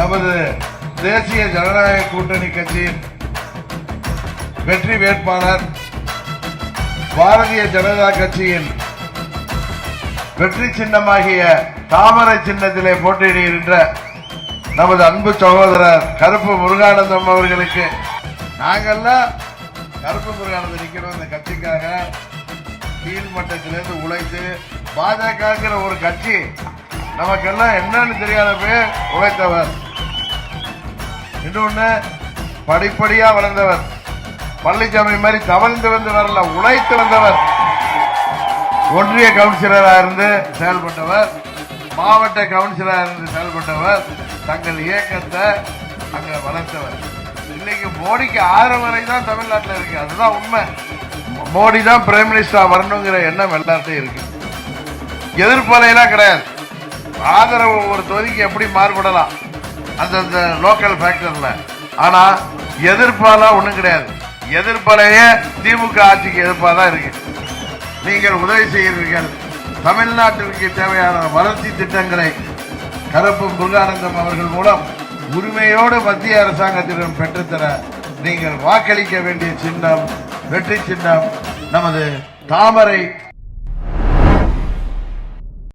நமது தேசிய ஜனநாயக கூட்டணி கட்சியின் வெற்றி வேட்பாளர் பாரதிய ஜனதா கட்சியின் வெற்றி சின்னமாகிய தாமரை சின்னத்திலே போட்டியிடுகின்ற நமது அன்பு சகோதரர் கருப்பு முருகானந்தம் அவர்களுக்கு நாங்கள்லாம் கருப்பு முருகானந்தம் நிற்கிறோம் இந்த கட்சிக்காக. கீழ்மட்டத்திலிருந்து உழைத்து பாஜகங்கிற ஒரு கட்சி நமக்கெல்லாம் என்னன்னு தெரியாதப்பே உழைத்தவர். இன்னொன்று படிப்படியாக வளர்ந்தவர். பழனிசாமி மாதிரி தவழ்ந்து வந்து வரல உழைத்து வந்தவர். ஒன்றிய கவுன்சிலராக இருந்து செயல்பட்டவர். மாவட்ட கவுன்சிலராக இருந்து செயல்பட்டவர். தங்கள் இயக்கத்தை அங்கே வளர்த்தவர். இன்னைக்கு மோடிக்கு ஆதரவரை வரை தான் தமிழ்நாட்டில் இருக்கு. அதுதான் உண்மை. மோடி தான் பிரைம் மினிஸ்டரா வரணுங்கிற எண்ணம் எல்லார்ட்டையும் இருக்கு. எதிர்ப்பலையெல்லாம் கிடையாது. ஆதரவு ஒரு தொகுதிக்கு எப்படி மாறுபடலாம்? அந்தந்த லோக்கல் ஃபேக்டரியில் ஆனால் எதிர்ப்பாலாம் ஒன்றும் கிடையாது. எதிர்ப்பலையே திமுக ஆட்சிக்கு எதிர்ப்பாக தான் இருக்கு. நீங்கள் உதவி செய்கிறீர்கள். தமிழ்நாட்டிற்கு தேவையான வளர்ச்சி திட்டங்களை கருப்பு முருகானந்தம் அவர்கள் மூலம் உரிமையோடு மத்திய அரசாங்கத்திடம் பெற்றுத்தர நீங்கள் வாக்களிக்க வேண்டிய சின்னம் வெற்றி சின்னம் நமது தாமரை